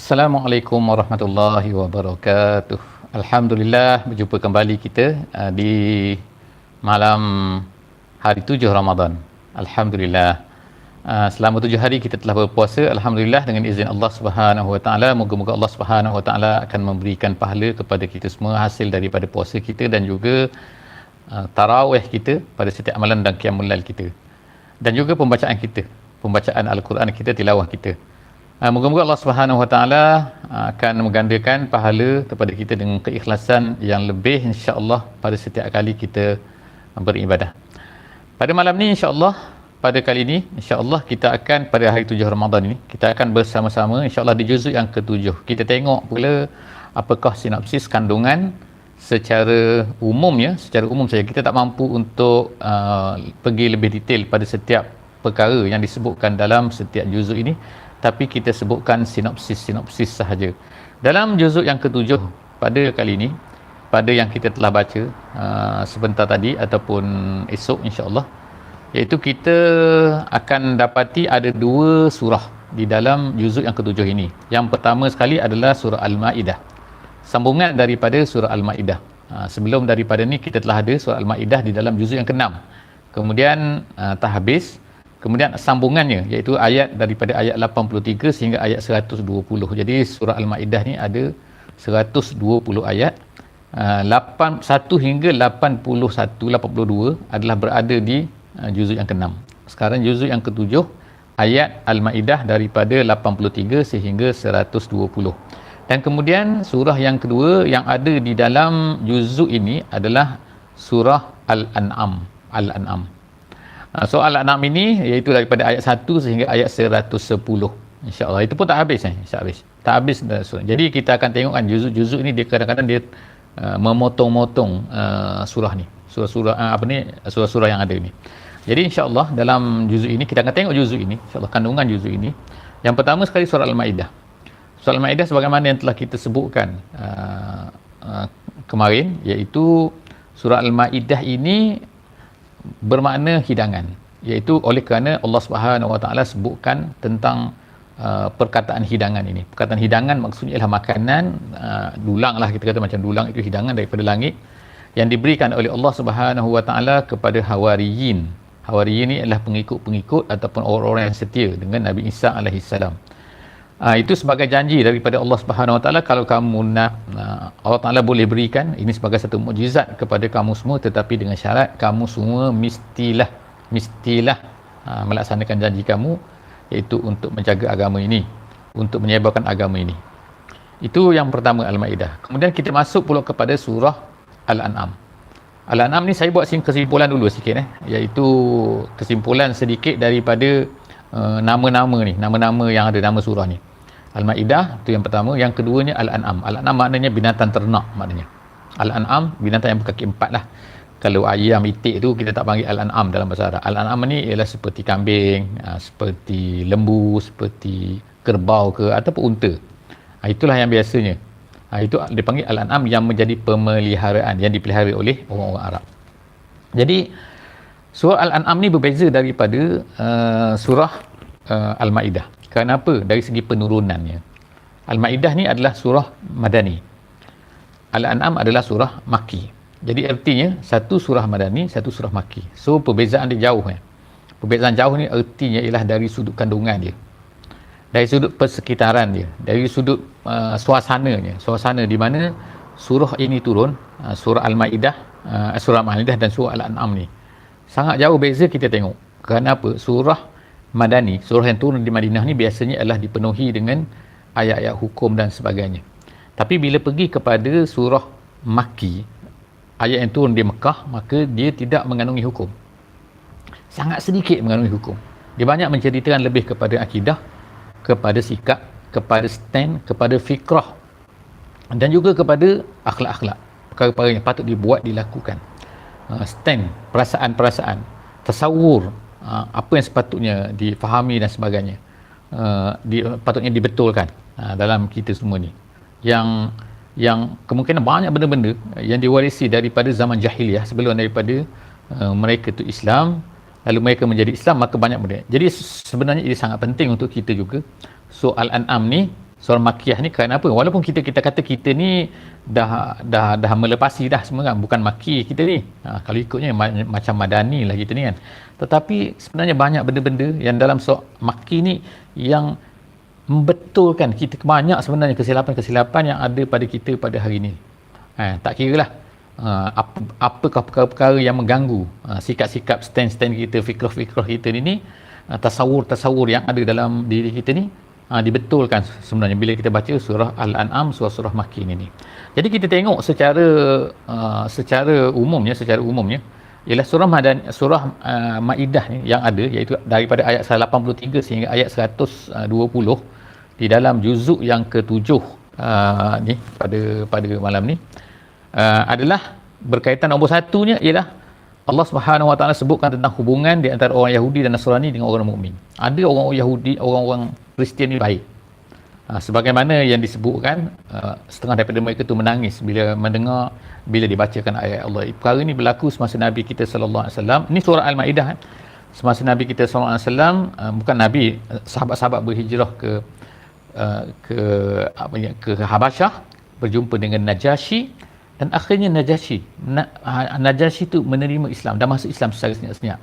Assalamualaikum warahmatullahi wabarakatuh. Alhamdulillah berjumpa kembali kita uh, di malam hari tujuh Ramadan. Alhamdulillah. Uh, selama tujuh hari kita telah berpuasa Alhamdulillah dengan izin Allah Subhanahu Wa Taala moga-moga Allah Subhanahu Wa Taala akan memberikan pahala kepada kita semua hasil daripada puasa kita dan juga uh, tarawih kita pada setiap amalan dan qiyamul lail kita dan juga pembacaan kita pembacaan al-Quran kita tilawah kita moga-moga Allah Subhanahu Wa Taala akan menggandakan pahala kepada kita dengan keikhlasan yang lebih insya-Allah pada setiap kali kita beribadah. Pada malam ni insya-Allah pada kali ini insya-Allah kita akan pada hari tujuh Ramadan ini kita akan bersama-sama insya-Allah di juzuk yang ketujuh. Kita tengok pula apakah sinopsis kandungan secara umum ya, secara umum saja. Kita tak mampu untuk uh, pergi lebih detail pada setiap perkara yang disebutkan dalam setiap juzuk ini tapi kita sebutkan sinopsis-sinopsis sahaja. Dalam juzuk yang ketujuh pada kali ini pada yang kita telah baca uh, sebentar tadi ataupun esok insya-Allah iaitu kita akan dapati ada dua surah di dalam juzuk yang ketujuh ini. Yang pertama sekali adalah surah Al-Maidah. Sambungan daripada surah Al-Maidah. Ha, sebelum daripada ni kita telah ada surah Al-Maidah di dalam juzuk yang keenam. Kemudian uh, tak habis. Kemudian sambungannya iaitu ayat daripada ayat 83 sehingga ayat 120. Jadi surah Al-Maidah ni ada 120 ayat. Uh, 8, 1 hingga 81, 82 adalah berada di Ah, juzuk yang ke-6. Sekarang juzuk yang ke-7 ayat Al-Maidah daripada 83 sehingga 120. Dan kemudian surah yang kedua yang ada di dalam juzuk ini adalah surah Al-An'am. Al-An'am. Ah, so Al-An'am ini iaitu daripada ayat 1 sehingga ayat 110. InsyaAllah. Itu pun tak habis. Eh? Tak habis. Tak habis surah. Jadi kita akan tengok kan juzuk-juzuk ini dia kadang-kadang dia uh, memotong-motong uh, surah ni. Surah-surah uh, apa ni? Surah-surah yang ada ni. Jadi insya-Allah dalam juzuk ini kita akan tengok juzuk ini, insya-Allah kandungan juzuk ini. Yang pertama sekali surah Al-Maidah. Surah Al-Maidah sebagaimana yang telah kita sebutkan uh, uh, kemarin iaitu surah Al-Maidah ini bermakna hidangan iaitu oleh kerana Allah Subhanahu Wa Taala sebutkan tentang uh, perkataan hidangan ini. Perkataan hidangan maksudnya ialah makanan uh, dulang lah kita kata macam dulang itu hidangan daripada langit yang diberikan oleh Allah Subhanahu Wa Taala kepada hawariyin Hawari ini adalah pengikut-pengikut ataupun orang-orang yang setia dengan Nabi Isa AS. Uh, itu sebagai janji daripada Allah Subhanahu Wa Taala kalau kamu nak uh, Allah Taala boleh berikan ini sebagai satu mukjizat kepada kamu semua tetapi dengan syarat kamu semua mestilah mestilah uh, melaksanakan janji kamu iaitu untuk menjaga agama ini untuk menyebarkan agama ini. Itu yang pertama Al-Maidah. Kemudian kita masuk pula kepada surah Al-An'am. Al-An'am ni saya buat kesimpulan dulu sikit eh iaitu kesimpulan sedikit daripada uh, nama-nama ni nama-nama yang ada nama surah ni Al-Maidah tu yang pertama. Yang keduanya Al-An'am. Al-An'am maknanya binatang ternak maknanya. Al-An'am binatang yang berkaki empat lah. Kalau ayam itik tu kita tak panggil Al-An'am dalam bahasa Arab. Al-An'am ni ialah seperti kambing uh, seperti lembu seperti kerbau ke ataupun unta. Uh, itulah yang biasanya. Ha, itu dipanggil Al-An'am yang menjadi pemeliharaan yang dipelihara oleh orang-orang Arab. Jadi surah Al-An'am ni berbeza daripada uh, surah uh, Al-Maidah. Kenapa? Dari segi penurunannya. Al-Maidah ni adalah surah Madani. Al-An'am adalah surah Maki. Jadi artinya satu surah Madani, satu surah Maki. So perbezaan dia jauh ya. Perbezaan jauh ni artinya ialah dari sudut kandungan dia dari sudut persekitaran dia dari sudut uh, suasananya suasana di mana surah ini turun uh, surah Al-Maidah uh, surah Al-Maidah dan surah Al-An'am ni sangat jauh beza kita tengok kerana apa surah Madani surah yang turun di Madinah ni biasanya adalah dipenuhi dengan ayat-ayat hukum dan sebagainya tapi bila pergi kepada surah Maki ayat yang turun di Mekah maka dia tidak mengandungi hukum sangat sedikit mengandungi hukum dia banyak menceritakan lebih kepada akidah kepada sikap, kepada stand, kepada fikrah dan juga kepada akhlak-akhlak. Perkara-perkara yang patut dibuat, dilakukan. Uh, stand, perasaan-perasaan, tasawur, uh, apa yang sepatutnya difahami dan sebagainya. Uh, di, patutnya dibetulkan uh, dalam kita semua ni. Yang yang kemungkinan banyak benda-benda yang diwarisi daripada zaman jahiliah sebelum daripada uh, mereka itu Islam lalu mereka menjadi Islam maka banyak benda jadi sebenarnya ini sangat penting untuk kita juga so Al-An'am ni surah makiyah ni kerana apa? Walaupun kita kita kata kita ni dah dah dah melepasi dah semua kan bukan maki kita ni. Ha, kalau ikutnya ma- macam madani lah kita ni kan. Tetapi sebenarnya banyak benda-benda yang dalam surah maki ni yang membetulkan kita banyak sebenarnya kesilapan-kesilapan yang ada pada kita pada hari ini ha, tak kira lah ha, apa, apakah perkara-perkara yang mengganggu ha, sikap-sikap stand-stand kita fikrah-fikrah kita ni, ni ha, tasawur-tasawur yang ada dalam diri kita ni ha, dibetulkan sebenarnya bila kita baca surah Al-An'am surah-surah Makin ini. Jadi kita tengok secara uh, secara umumnya secara umumnya ialah surah Madan surah uh, Maidah ni yang ada iaitu daripada ayat 83 sehingga ayat 120 di dalam juzuk yang ketujuh uh, ni pada pada malam ni uh, adalah berkaitan nombor satunya ialah Allah Subhanahu Wa Taala sebutkan tentang hubungan di antara orang Yahudi dan Nasrani dengan orang mukmin. Ada orang-orang Yahudi, orang-orang Kristian ni baik. Ha, sebagaimana yang disebutkan uh, setengah daripada mereka tu menangis bila mendengar bila dibacakan ayat Allah. Perkara ini berlaku semasa Nabi kita sallallahu alaihi wasallam. Ini surah Al-Maidah. Kan? Semasa Nabi kita sallallahu alaihi wasallam uh, bukan Nabi sahabat-sahabat berhijrah ke uh, ke apa ke Habasyah berjumpa dengan Najasyi dan akhirnya Najasyi Na, Najasyi itu menerima Islam dan masuk Islam secara senyap-senyap.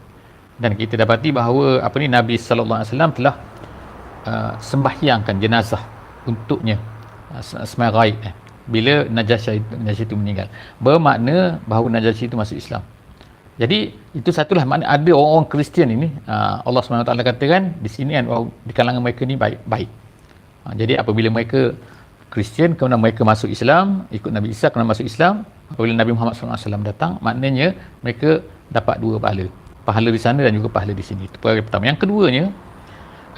Dan kita dapati bahawa apa ni Nabi sallallahu alaihi wasallam telah uh, sembahyangkan jenazah untuknya uh, sembahyang gaib eh, bila Najasyi Najasyi itu meninggal. Bermakna bahawa Najasyi itu masuk Islam. Jadi itu satulah makna ada orang-orang Kristian ini uh, Allah SWT katakan di sini kan di kalangan mereka ni baik baik uh, jadi apabila mereka Kristian kemudian mereka masuk Islam ikut Nabi Isa kemudian masuk Islam apabila Nabi Muhammad SAW datang maknanya mereka dapat dua pahala. Pahala di sana dan juga pahala di sini. Itu perkara pertama. Yang keduanya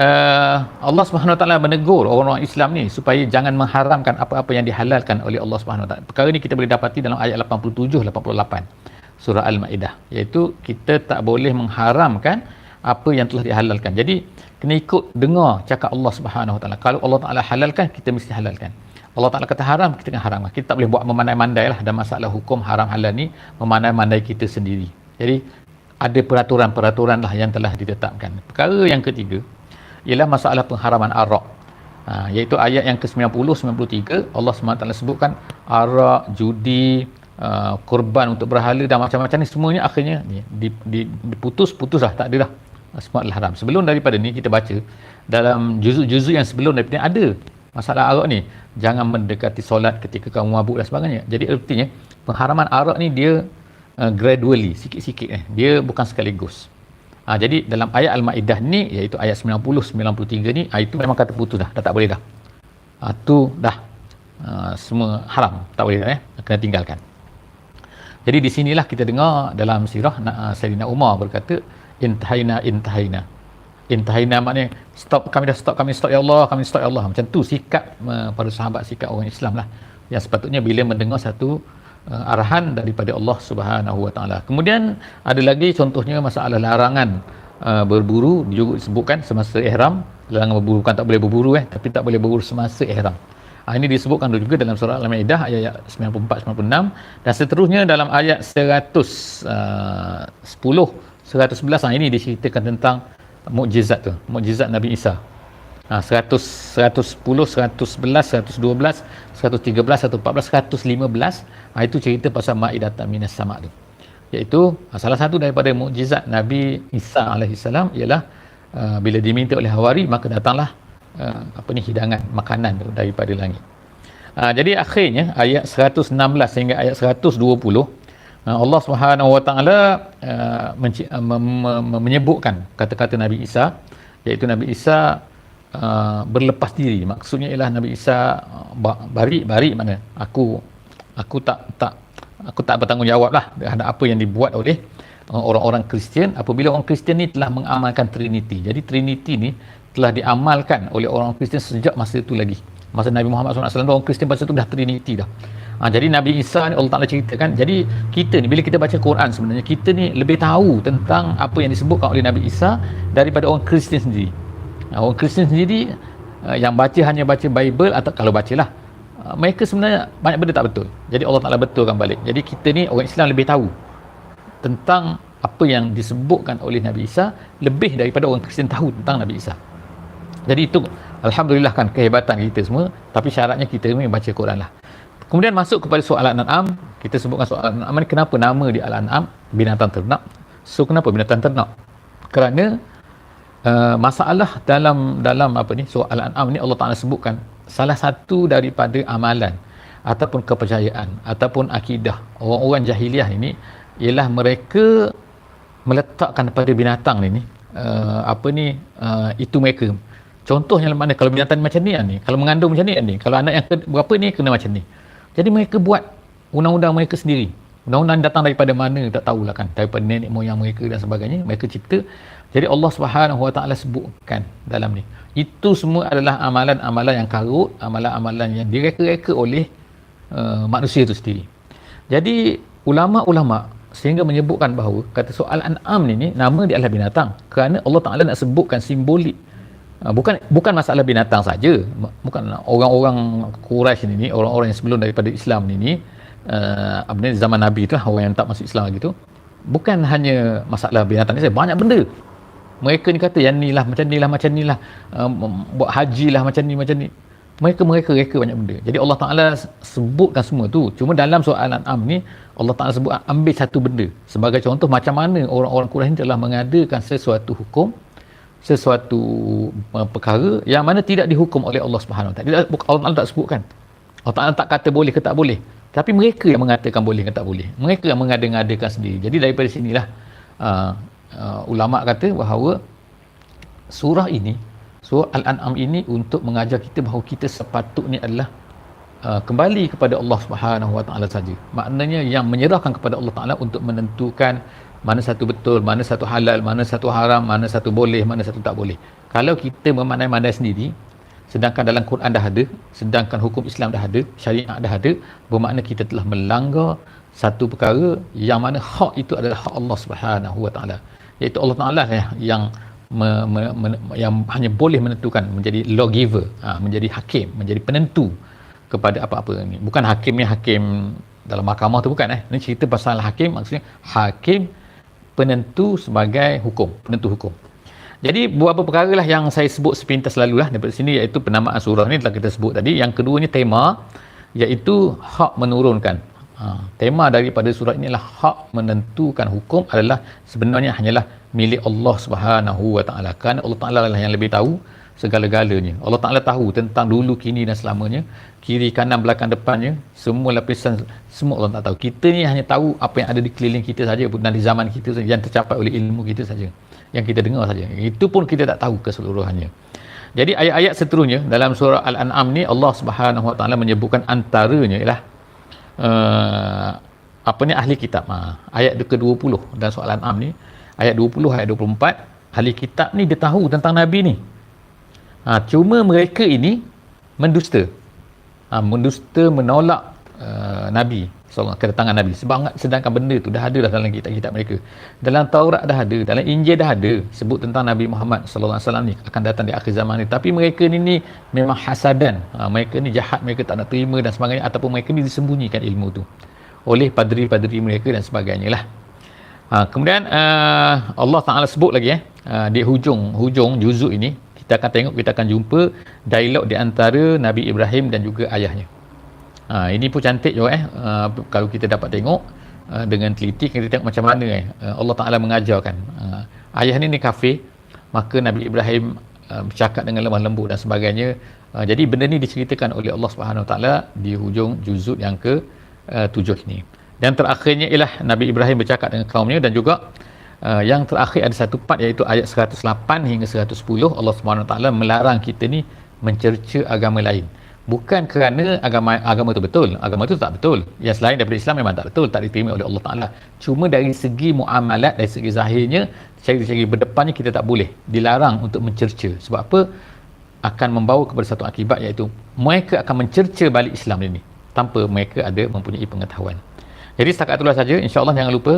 uh, Allah Subhanahu Wa Taala menegur orang-orang Islam ni supaya jangan mengharamkan apa-apa yang dihalalkan oleh Allah Subhanahu Wa Taala. Perkara ni kita boleh dapati dalam ayat 87 88 surah Al-Maidah. Iaitu kita tak boleh mengharamkan apa yang telah dihalalkan. Jadi kena ikut dengar cakap Allah Subhanahu Wa Taala. Kalau Allah Taala halalkan kita mesti halalkan. Allah Taala kata haram kita kena haram. Kita tak boleh buat memandai-mandai lah dan masalah hukum haram halal ni memandai-mandai kita sendiri. Jadi ada peraturan-peraturan lah yang telah ditetapkan. Perkara yang ketiga, ialah masalah pengharaman arak. Ha, iaitu ayat yang ke-90 93 Allah SWT sebutkan arak, judi, uh, kurban untuk berhala dan macam-macam ni semuanya akhirnya ni, diputus putus lah tak ada dah adalah haram. Sebelum daripada ni kita baca dalam juzuk-juzuk yang sebelum daripada ni ada masalah arak ni jangan mendekati solat ketika kamu mabuk dan sebagainya. Jadi artinya pengharaman arak ni dia uh, gradually sikit-sikit eh. Dia bukan sekaligus. Ha, jadi dalam ayat Al-Maidah ni iaitu ayat 90 93 ni ha, itu memang kata putus dah dah tak boleh dah. Ha, tu dah ha, semua haram tak boleh dah eh kena tinggalkan. Jadi di sinilah kita dengar dalam sirah uh, Sayyidina Umar berkata intahaina intahaina. Intahaina maknanya stop kami dah stop kami stop ya Allah kami stop ya Allah macam tu sikap uh, para sahabat sikap orang Islam lah yang sepatutnya bila mendengar satu uh, arahan daripada Allah Subhanahu Wa Taala. Kemudian ada lagi contohnya masalah larangan uh, berburu juga disebutkan semasa ihram. Larangan berburu bukan tak boleh berburu eh tapi tak boleh berburu semasa ihram. Uh, ini disebutkan juga dalam surah Al-Maidah ayat 94 96 dan seterusnya dalam ayat 100 uh, 10 111 ah ini diceritakan tentang mukjizat tu, mukjizat Nabi Isa. Ha, 100, 110, 111, 112, 113, 114, 115 ha, itu cerita pasal Ma'idah Minas Sama' tu. Iaitu ha, salah satu daripada mukjizat Nabi Isa AS ialah uh, bila diminta oleh Hawari maka datanglah uh, apa ni hidangan makanan daripada langit. Uh, jadi akhirnya ayat 116 hingga ayat 120 Allah Subhanahu Wa Taala menyebutkan kata-kata Nabi Isa iaitu Nabi Isa uh, berlepas diri. Maksudnya ialah Nabi Isa uh, bari bari mana? Aku aku tak tak aku tak bertanggungjawab lah terhadap apa yang dibuat oleh orang-orang Kristian apabila orang Kristian ni telah mengamalkan Trinity. Jadi Trinity ni telah diamalkan oleh orang Kristian sejak masa itu lagi. Masa Nabi Muhammad SAW orang Kristian masa itu dah Trinity dah Ha, jadi Nabi Isa ni Allah Ta'ala ceritakan jadi kita ni bila kita baca Quran sebenarnya kita ni lebih tahu tentang apa yang disebutkan oleh Nabi Isa daripada orang Kristian sendiri. Orang Kristian sendiri uh, yang baca hanya baca Bible atau kalau bacalah. Uh, mereka sebenarnya banyak benda tak betul. Jadi Allah Ta'ala betulkan balik. Jadi kita ni orang Islam lebih tahu tentang apa yang disebutkan oleh Nabi Isa lebih daripada orang Kristian tahu tentang Nabi Isa. Jadi itu Alhamdulillah kan kehebatan kita semua. Tapi syaratnya kita ni baca Quran lah kemudian masuk kepada soalan Al-An'am. Kita sebutkan soalan Al-An'am ni kenapa nama di Al-An'am? Binatang ternak. So kenapa binatang ternak? Kerana uh, masalah dalam dalam apa ni soal Al-An'am ni Allah Ta'ala sebutkan salah satu daripada amalan ataupun kepercayaan ataupun akidah orang-orang jahiliah ini ialah mereka meletakkan pada binatang ni uh, apa ni uh, itu mereka. Contohnya mana? Kalau binatang macam ni ni kalau mengandung macam ni ni kalau anak yang ke, berapa ni kena macam ni jadi mereka buat undang-undang mereka sendiri. Undang-undang datang daripada mana tak tahulah kan. Daripada nenek moyang mereka dan sebagainya mereka cipta. Jadi Allah Subhanahu Wa Taala sebutkan dalam ni. Itu semua adalah amalan-amalan yang karut amalan-amalan yang direka-reka oleh uh, manusia itu sendiri. Jadi ulama-ulama sehingga menyebutkan bahawa kata soal an'am ni, ni nama dia adalah binatang. Kerana Allah Taala nak sebutkan simbolik bukan bukan masalah binatang saja. Bukan orang-orang Quraisy ni orang-orang yang sebelum daripada Islam ni ni uh, zaman Nabi tu orang yang tak masuk Islam lagi tu bukan hanya masalah binatang ni banyak benda. Mereka ni kata yang ni lah macam ni lah macam ni lah um, buat haji lah macam ni macam ni. Mereka mereka reka banyak benda. Jadi Allah Ta'ala sebutkan semua tu. Cuma dalam soalan am ni Allah Ta'ala sebut ambil satu benda. Sebagai contoh macam mana orang-orang Quraisy telah mengadakan sesuatu hukum sesuatu uh, perkara yang mana tidak dihukum oleh Allah Subhanahu Taala. Allah Taala tak sebutkan. Allah Taala tak kata boleh ke tak boleh. Tapi mereka yang mengatakan boleh ke tak boleh. Mereka yang mengada-ngadakan sendiri. Jadi daripada sinilah uh, uh, ulama kata bahawa surah ini Surah Al-An'am ini untuk mengajar kita bahawa kita sepatutnya adalah uh, kembali kepada Allah Subhanahu Wa Taala saja. Maknanya yang menyerahkan kepada Allah Taala untuk menentukan mana satu betul, mana satu halal, mana satu haram, mana satu boleh, mana satu tak boleh. Kalau kita memandai-mandai sendiri, sedangkan dalam Quran dah ada, sedangkan hukum Islam dah ada, syariat dah ada, bermakna kita telah melanggar satu perkara yang mana hak itu adalah hak Allah Subhanahu Wa Taala. Iaitu Allah Taala yang me, me, me, yang hanya boleh menentukan menjadi lawgiver ha, menjadi hakim menjadi penentu kepada apa-apa ini bukan hakim ni hakim dalam mahkamah tu bukan eh ini cerita pasal hakim maksudnya hakim penentu sebagai hukum penentu hukum. Jadi beberapa perkara lah yang saya sebut sepintas lalu lah daripada sini iaitu penamaan surah ni telah kita sebut tadi. Yang kedua ni tema iaitu hak menurunkan. Ha, tema daripada surah ini adalah hak menentukan hukum adalah sebenarnya hanyalah milik Allah Subhanahu Wa Taala. Kan Allah Taala lah yang lebih tahu segala-galanya. Allah Taala tahu tentang dulu, kini dan selamanya, kiri, kanan, belakang, depannya, semua lapisan semua Allah tak tahu. Kita ni hanya tahu apa yang ada di keliling kita saja dan di zaman kita saja yang tercapai oleh ilmu kita saja. Yang kita dengar saja. Itu pun kita tak tahu keseluruhannya. Jadi ayat-ayat seterusnya dalam surah Al-An'am ni Allah Subhanahu Wa Taala menyebutkan antaranya ialah uh, apa ni ahli kitab. Ha, ayat ke-20 dan soalan Al-An'am ni ayat 20 ayat 24 ahli kitab ni dia tahu tentang nabi ni ha, cuma mereka ini mendusta. Ha, mendusta menolak uh, nabi soalan kedatangan nabi. Sebab sedangkan benda tu dah ada dalam kitab-kitab mereka. Dalam Taurat dah ada dalam Injil dah ada sebut tentang Nabi Muhammad wasallam ni akan datang di akhir zaman ni. Tapi mereka ni ni memang hasadan. Ha, mereka ni jahat mereka tak nak terima dan sebagainya ataupun mereka ni disembunyikan ilmu tu oleh padri-padri mereka dan sebagainya lah. Ha, kemudian uh, Allah Taala sebut lagi eh. Uh, di hujung hujung juzuk ini kita akan tengok kita akan jumpa dialog di antara Nabi Ibrahim dan juga ayahnya. Ha, ini pun cantik juga eh uh, kalau kita dapat tengok uh, dengan teliti kita tengok macam mana eh uh, Allah Taala mengajarkan uh, ayah ni ni kafir maka Nabi Ibrahim uh, bercakap dengan lemah lembut dan sebagainya. Uh, jadi benda ni diceritakan oleh Allah Subhanahu Taala di hujung juzuk yang ke uh, tujuh ini. Dan terakhirnya ialah Nabi Ibrahim bercakap dengan kaumnya dan juga uh, yang terakhir ada satu part iaitu ayat 108 hingga 110 Allah SWT melarang kita ni mencerca agama lain. Bukan kerana agama agama itu betul. Agama itu tak betul. Yang selain daripada Islam memang tak betul. Tak diterima oleh Allah Ta'ala. Cuma dari segi muamalat, dari segi zahirnya, dari segi berdepannya kita tak boleh. Dilarang untuk mencerca. Sebab apa? Akan membawa kepada satu akibat iaitu mereka akan mencerca balik Islam ini. Tanpa mereka ada mempunyai pengetahuan. Jadi setakat itulah saja. InsyaAllah jangan lupa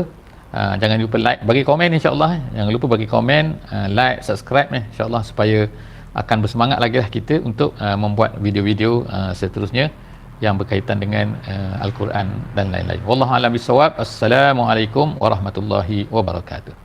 uh, jangan lupa like, bagi komen insyaAllah. Jangan lupa bagi komen, uh, like, subscribe eh, insyaAllah supaya akan bersemangat lagi lah kita untuk uh, membuat video-video uh, seterusnya yang berkaitan dengan uh, Al-Quran dan lain-lain. Wallahualam bisawab. Assalamualaikum warahmatullahi wabarakatuh.